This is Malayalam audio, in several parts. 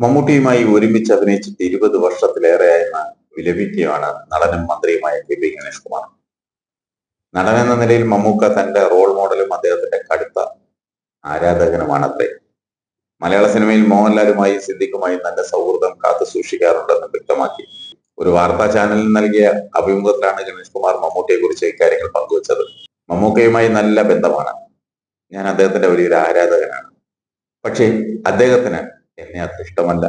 മമ്മൂട്ടിയുമായി ഒരുമിച്ച് അഭിനയിച്ചിട്ട് ഇരുപത് വർഷത്തിലേറെയായെന്ന് വിലപിക്കുകയാണ് നടനും മന്ത്രിയുമായ കെ പി ഗണേഷ് കുമാർ നടൻ എന്ന നിലയിൽ മമ്മൂക്ക തന്റെ റോൾ മോഡലും അദ്ദേഹത്തിന്റെ കടുത്ത ആരാധകനുമാണത്രേ. മലയാള സിനിമയിൽ മോഹൻലാലുമായി സിദ്ദിഖുമായും തന്റെ സൗഹൃദം കാത്തു സൂക്ഷിക്കാറുണ്ടെന്ന് വ്യക്തമാക്കി. ഒരു വാർത്താ ചാനലിന് നൽകിയ അഭിമുഖത്തിലാണ് ഗണേഷ് കുമാർ മമ്മൂട്ടിയെ കുറിച്ച് ഇക്കാര്യങ്ങൾ പങ്കുവച്ചത്. മമ്മൂക്കയുമായി നല്ല ബന്ധമാണ്. ഞാൻ അദ്ദേഹത്തിന്റെ വലിയൊരു ആരാധകനാണ്. പക്ഷേ അദ്ദേഹത്തിന് എന്നെ അത്ര ഇഷ്ടമല്ല.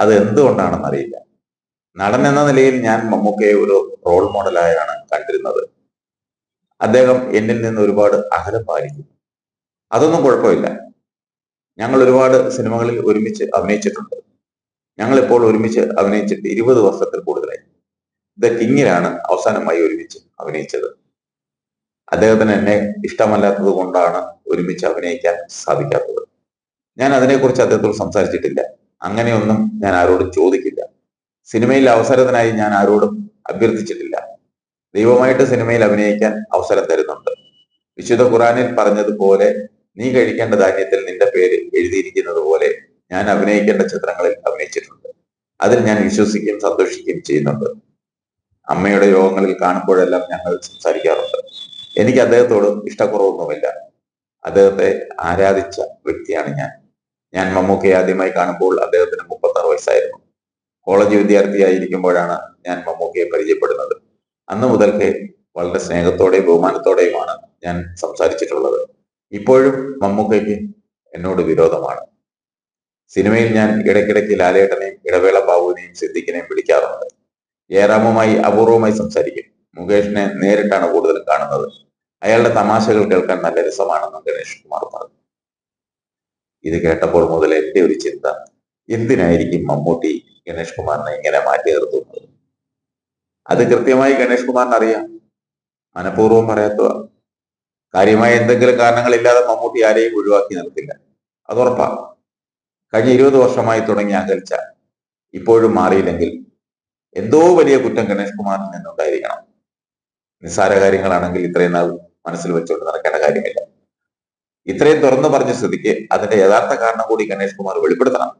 അത് എന്തുകൊണ്ടാണെന്ന് അറിയില്ല. നടൻ എന്ന നിലയിൽ ഞാൻ മമ്മൂക്കയെ ഒരു റോൾ മോഡലായാണ് കണ്ടിരുന്നത്. അദ്ദേഹം എന്നിൽ നിന്ന് ഒരുപാട് അകലം പാലിക്കുന്നു. അതൊന്നും കുഴപ്പമില്ല. ഞങ്ങൾ ഒരുപാട് സിനിമകളിൽ ഒരുമിച്ച് അഭിനയിച്ചിട്ടുണ്ട്. ഞങ്ങൾ ഇപ്പോൾ ഒരുമിച്ച് അഭിനയിച്ചിട്ട് ഇരുപത് വർഷത്തിൽ കൂടുതലായി. ദ കിങ്ങിലാണ് അവസാനമായി ഒരുമിച്ച് അഭിനയിച്ചത്. അദ്ദേഹത്തിന് എന്നെ ഇഷ്ടമല്ലാത്തത് കൊണ്ടാണ് ഒരുമിച്ച് അഭിനയിക്കാൻ സാധിക്കാത്തത്. ഞാൻ അതിനെക്കുറിച്ച് അദ്ദേഹത്തോട് സംസാരിച്ചിട്ടില്ല. അങ്ങനെയൊന്നും ഞാൻ ആരോടും ചോദിക്കില്ല. സിനിമയിൽ അവസരത്തിനായി ഞാൻ ആരോടും അഭ്യർത്ഥിച്ചിട്ടില്ല. ദൈവമായിട്ട് സിനിമയിൽ അഭിനയിക്കാൻ അവസരം തരുന്നുണ്ട്. വിശുദ്ധ ഖുറാനിൽ പറഞ്ഞതുപോലെ നീ കഴിക്കേണ്ട ധാന്യത്തിൽ നിന്റെ പേര് എഴുതിയിരിക്കുന്നത് പോലെ ഞാൻ അഭിനയിക്കേണ്ട ചിത്രങ്ങളിൽ അഭിനയിച്ചിട്ടുണ്ട്. അതിൽ ഞാൻ വിശ്വസിക്കുകയും സന്തോഷിക്കുകയും ചെയ്യുന്നുണ്ട്. അമ്മയുടെ യോഗങ്ങളിൽ കാണുമ്പോഴെല്ലാം ഞങ്ങൾ സംസാരിക്കാറുണ്ട്. എനിക്ക് അദ്ദേഹത്തോട് ഇഷ്ടക്കുറവൊന്നുമില്ല. അദ്ദേഹത്തെ ആരാധിച്ച വ്യക്തിയാണ് ഞാൻ. ഞാൻ മമ്മൂക്കയെ ആദ്യമായി കാണുമ്പോൾ അദ്ദേഹത്തിന് മുപ്പത്താറ് വയസ്സായിരുന്നു. കോളേജ് വിദ്യാർത്ഥിയായിരിക്കുമ്പോഴാണ് ഞാൻ മമ്മൂക്കയെ പരിചയപ്പെടുന്നത്. അന്ന് മുതൽക്കേ വളരെ സ്നേഹത്തോടെയും ബഹുമാനത്തോടെയുമാണ് ഞാൻ സംസാരിച്ചിട്ടുള്ളത്. ഇപ്പോഴും മമ്മൂക്കയ്ക്ക് എന്നോട് വിരോധമാണ്. സിനിമയിൽ ഞാൻ ഇടയ്ക്കിടയ്ക്ക് ലാലേട്ടനെയും ഇടവേള ബാബുവിനെയും സിദ്ദിഖിനെയും വിളിക്കാറുണ്ട്. ഏറാമുമായി അപൂർവമായി സംസാരിക്കും. മുകേഷിനെ നേരിട്ടാണ് കൂടുതലും കാണുന്നത്. അയാളുടെ തമാശകൾ കേൾക്കാൻ നല്ല രസമാണെന്നും ഗണേഷ് കുമാർ പറഞ്ഞു. ഇത് കേട്ടപ്പോൾ മുതൽ എന്റെ ഒരു ചിന്ത എന്തിനായിരിക്കും മമ്മൂട്ടി ഗണേഷ് കുമാറിനെ ഇങ്ങനെ മാറ്റി നിർത്തുന്നത്? അത് കൃത്യമായി ഗണേഷ് കുമാറിന് അറിയാം. മനഃപൂർവം പറയാത്തവ. കാര്യമായ എന്തെങ്കിലും കാരണങ്ങളില്ലാതെ മമ്മൂട്ടി ആരെയും ഒഴിവാക്കി നിർത്തില്ല. അത് ഉറപ്പാ. കഴിഞ്ഞ ഇരുപത് വർഷമായി തുടങ്ങി അകൽച്ച ഇപ്പോഴും മാറിയില്ലെങ്കിൽ എന്തോ വലിയ കുറ്റം ഗണേഷ് കുമാറിൽ നിന്നുണ്ടായിരിക്കണം. നിസ്സാര കാര്യങ്ങളാണെങ്കിൽ ഇത്രയും നാൾ മനസ്സിൽ വെച്ചുകൊണ്ട് നടക്കേണ്ട കാര്യമില്ല. ഇത്രയും തുറന്നു പറഞ്ഞ സ്ഥിതിക്ക് അതിന്റെ യഥാർത്ഥ കാരണം കൂടി ഗണേഷ് കുമാർ വെളിപ്പെടുത്തണം.